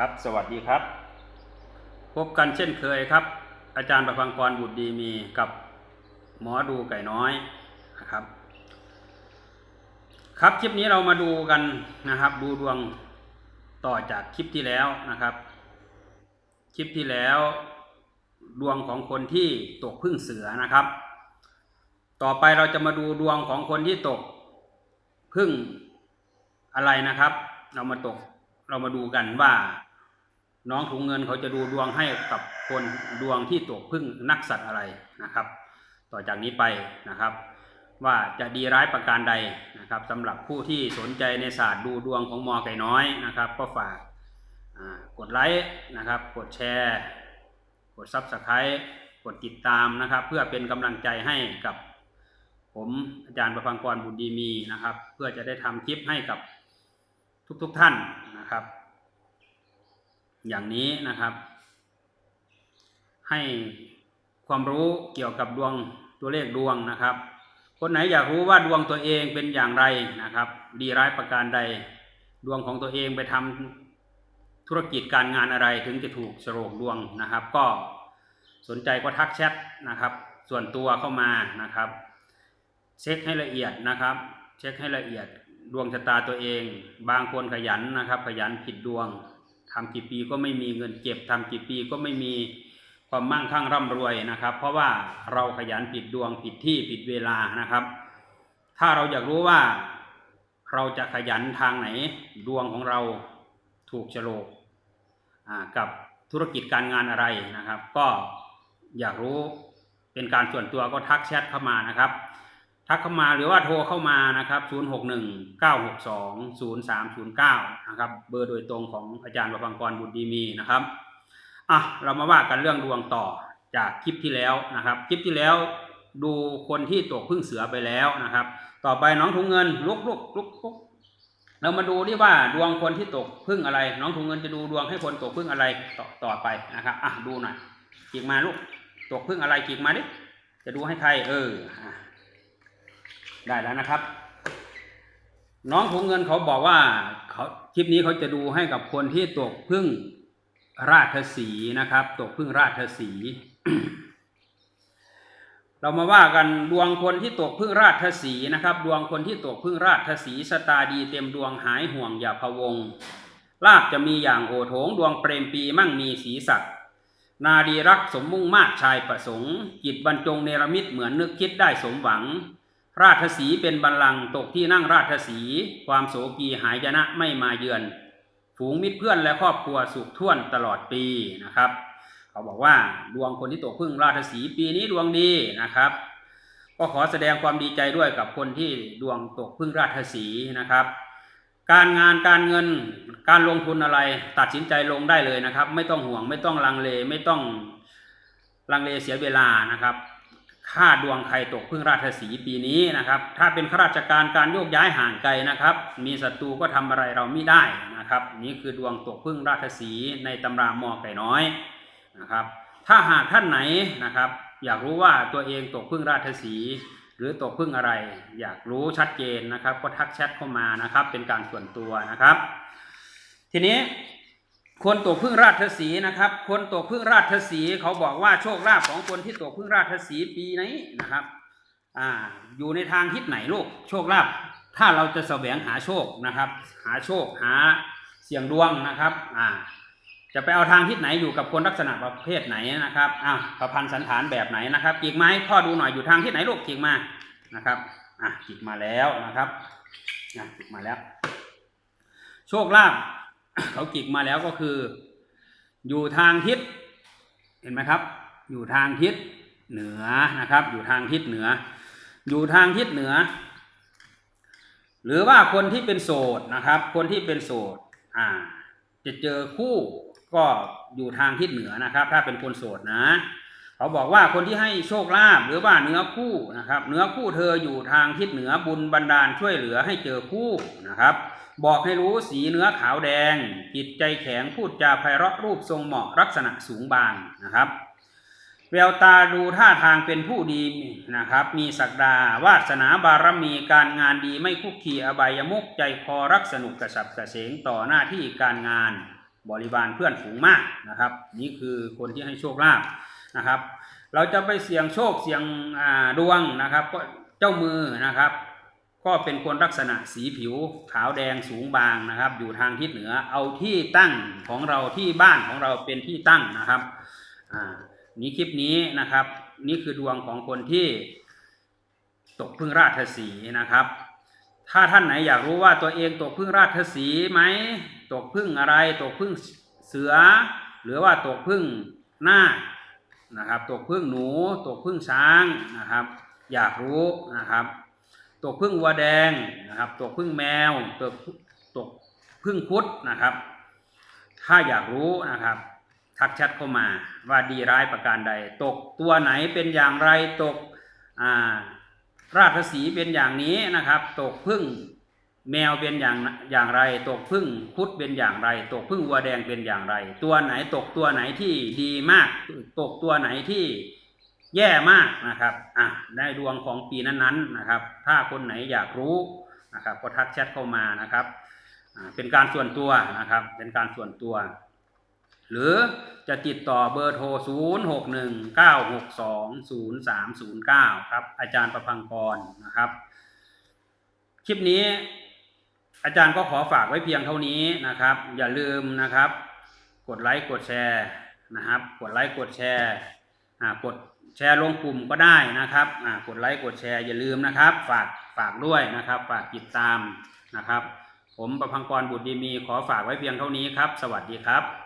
ครับ สวัสดีครับ พบกันเช่นเคยครับ อาจารย์ประพังกรบุตรดีมีกับหมอดูไก่น้อยนะครับ ครับคลิปนี้เรามาดูกันนะครับ ดูดวงต่อจากคลิปที่แล้วนะครับ คลิปที่แล้ว ดวงของคนที่ตกพึ่งเสือนะครับ ต่อไปเราจะมาดูดวงของคนที่ตกพึ่งอะไรนะครับ เรามาตกเรามาดูกันว่า น้องถุงเงินเขาจะดูดวงให้กับคนดวงที่ตกพึ่งนักสัตว์อะไรนะครับ ต่อจากนี้ไปนะครับ ว่าจะดีร้ายประการใดนะครับสำหรับผู้ที่สนใจในศาสตร์ดูดวงของมอไก่น้อยนะครับ ก็ฝากกดไลค์นะครับ กดแชร์ กดซับสไครต์กดติดตามนะครับ เพื่อเป็นกำลังใจให้กับผมอาจารย์ประพังกรบุญดีมีนะครับ เพื่อจะได้ทำคลิปให้กับทุกๆทท่านนะครับ อย่างนี้นะครับ ให้ความรู้เกี่ยวกับดวงตัวเลขดวงนะครับ คนไหนอยากรู้ว่าดวงตัวเองเป็นอย่างไรนะครับ ดีร้ายประการใด ดวงของตัวเองไปทำธุรกิจการงานอะไรถึงจะถูกสโรกดวงนะครับ ก็สนใจก็ทักแชทนะครับ ส่วนตัวเข้ามานะครับ เช็คให้ละเอียดนะครับ เช็คให้ละเอียดดวงชะตาตัวเอง บางคนขยันนะครับ ขยันผิดดวง ทำกี่ปีก็ไม่มีเงินเก็บทำกี่ปีก็ไม่มีความมั่งคั่งร่ำรวยนะครับ เพราะว่าเราขยันผิดดวงผิดที่ผิดเวลานะครับ ถ้าเราอยากรู้ว่าเราจะขยันทางไหนดวงของเราถูกโฉลกกับธุรกิจการงานอะไรนะครับ ก็อยากรู้เป็นการส่วนตัวก็ทักแชทเข้ามานะครับ ทักเข้ามาหรือว่าโทรเข้ามานะครับ 061 962 0309 นะครับ เบอร์โดยตรงของอาจารย์ประพังกรบุตรดีมีนะครับ อะ เรามาว่ากันเรื่องดวงต่อจากคลิปที่แล้วนะครับ คลิปที่แล้วดูคนที่ตกพึ่งเสือไปแล้วนะครับ ต่อไปน้องถุงเงินลุกลุกลุกลุกเรามาดูที่ว่าดวงคนที่ตกพึ่งอะไร น้องถุงเงินจะดูดวงให้คนตกพึ่งอะไรต่อต่อไปนะครับ อะ ดูหน่อยกีกมาลูก ตกพึ่งอะไรกีกมาดิ จะดูให้ใคร เออ ได้แล้วนะครับ น้องถุงเงินเขาบอกว่าเขาคลิปนี้เขาจะดูให้กับคนที่ตกพึ่งราชสีนะครับ ตกพึ่งราชสีเรามาว่ากันดวงคนที่ตกพึ่งราชสีนะครับ ดวงคนที่ตกพึ่งราชสีสตาดีเต็มดวงหายห่วงอย่าพะวงลาบจะมีอย่างโอโถงดวงเปรมปีมั่งมีสีสักนาดีรักสมมุ่งมากชายประสงค์จิตบรรจงเนรมิตเหมือนนึกคิดได้สมหวัง ราชสีเป็นบัลลังก์ตกที่นั่งราชสี ความโศกีหายนะไม่มาเยือน ฝูงมิตรเพื่อนและครอบครัวสุขท่วนตลอดปีนะครับ เขาบอกว่าดวงคนที่ตกพึ่งราชสีปีนี้ดวงดีนะครับ ก็ขอแสดงความดีใจด้วยกับคนที่ดวงตกพึ่งราชสีนะครับ การงานการเงินการลงทุนอะไรตัดสินใจลงได้เลยนะครับ ไม่ต้องห่วงไม่ต้องลังเลไม่ต้องลังเลเสียเวลานะครับ ค่าดวงใครตกพึ่งราชสีปีนี้นะครับ ถ้าเป็นข้าราชการการโยกย้ายห่างไกลนะครับ มีศัตรูก็ทำอะไรเราไม่ได้นะครับ นี่คือดวงตกพึ่งราชสีในตำรามอไก่น้อยนะครับ ถ้าหากท่านไหนนะครับ อยากรู้ว่าตัวเองตกพึ่งราชสีหรือตกพึ่งอะไร อยากรู้ชัดเจนนะครับ ก็ทักแชทเข้ามานะครับ เป็นการส่วนตัวนะครับ ทีนี้ คนตกพึ่งราชสีนะครับ คนตกพึ่งราชสีเขาบอกว่าโชคลาภของคนที่ตกพึ่งราชสีปีนี้นะครับอ่าอยู่ในทางทิศไหนลูกโชคลาภถ้าเราจะแสวงหาโชคนะครับ หาโชคหาเสี่ยงดวงนะครับอ่าจะไปเอาทางทิศไหนอยู่กับคนลักษณะประเภทไหนนะครับอ้าวประพันธ์สันฐานแบบไหนนะครับกิ่งไม้พ่อดูหน่อยอยู่ทางทิศไหนลูกกิ่งมานะครับอะกิ่งมาแล้วนะครับอะกิ่งมาแล้ว โชคลาภ เขากิกมาแล้วก็คือ อยู่ทางทิศเห็นไหมครับ อยู่ทางทิศเหนือนะครับ อยู่ทางทิศเหนือ อยู่ทางทิศเหนือ หรือว่าคนที่เป็นโสดนะครับ คนที่เป็นโสดอ่า จะเจอคู่ก็อยู่ทางทิศเหนือนะครับ ถ้าเป็นคนโสดนะ เขาบอกว่าคนที่ให้โชคลาภหรือว่าเนื้อคู่นะครับ เนื้อคู่เธออยู่ทางทิศเหนือบุญบันดาลช่วยเหลือให้เจอคู่นะครับ บอกให้รู้สีเนื้อขาวแดง จิตใจแข็งพูดจาไพเราะรูปทรงเหมาะลักษณะสูงบางนะครับแววตาดูท่าทางเป็นผู้ดีนะครับ มีศักดาวาสนาบารมีการงานดีไม่คุกคีอบายมุกใจคอรักสนุกกระสับกระเสงต่อหน้าที่การงานบริวารเพื่อนฝูงมากนะครับ นี่คือคนที่ให้โชคลาภ นะครับ เราจะไปเสี่ยงโชคเสี่ยงดวงนะครับก็เจ้ามือนะครับ ก็เป็นคนลักษณะสีผิวขาวแดงสูงบางนะครับ อยู่ทางทิศเหนือเอาที่ตั้งของเราที่บ้านของเราเป็นที่ตั้งนะครับอ่านี่คลิปนี้นะครับ นี่คือดวงของคนที่ตกพึ่งราชสีนะครับ ถ้าท่านไหนอยากรู้ว่าตัวเองตกพึ่งราชสีไหมตกพึ่งอะไร ตกพึ่งเสือ หรือว่าตกพึ่งหน้า นะครับ ตกพึ่งหนู ตกพึ่งช้างนะครับ อยากรู้นะครับ ตกพึ่งวัวแดงนะครับ ตกพึ่งแมว ตกตกพึ่งพุทธนะครับ ถ้าอยากรู้นะครับ ทักแชทเข้ามาว่าดีร้ายประการใด ตกตัวไหนเป็นอย่างไร ตกราชสีเป็นอย่างนี้นะครับ ตกพึ่ง แมวเป็นอย่างอย่างไร ตกพึ่งพุทธเป็นอย่างไร ตกพึ่งวัวแดงเป็นอย่างไร ตัวไหนตกตัวไหนที่ดีมาก ตกตัวไหนที่แย่มากนะครับอะได้ดวงของปีนั้นๆนะครับ ถ้าคนไหนอยากรู้นะครับก็ทักแชทเข้ามานะครับเป็นการส่วนตัวนะครับ เป็นการส่วนตัว หรือจะติดต่อเบอร์โทร 0 6 1 9 6 2 0 3 0 9 ครับ อาจารย์ประพังกรนะครับ คลิปนี้ อาจารย์ก็ขอฝากไว้เพียงเท่านี้นะครับ อย่าลืมนะครับ กดไลค์กดแชร์นะครับ กดไลค์กดแชร์อ่ากดแชร์ลงกลุ่มก็ได้นะครับอ่ากดไลค์กดแชร์อย่าลืมนะครับ ฝากฝากด้วยนะครับ ฝากติดตามนะครับ ผมประพังกรบุตรดีมีขอฝากไว้เพียงเท่านี้ครับ สวัสดีครับ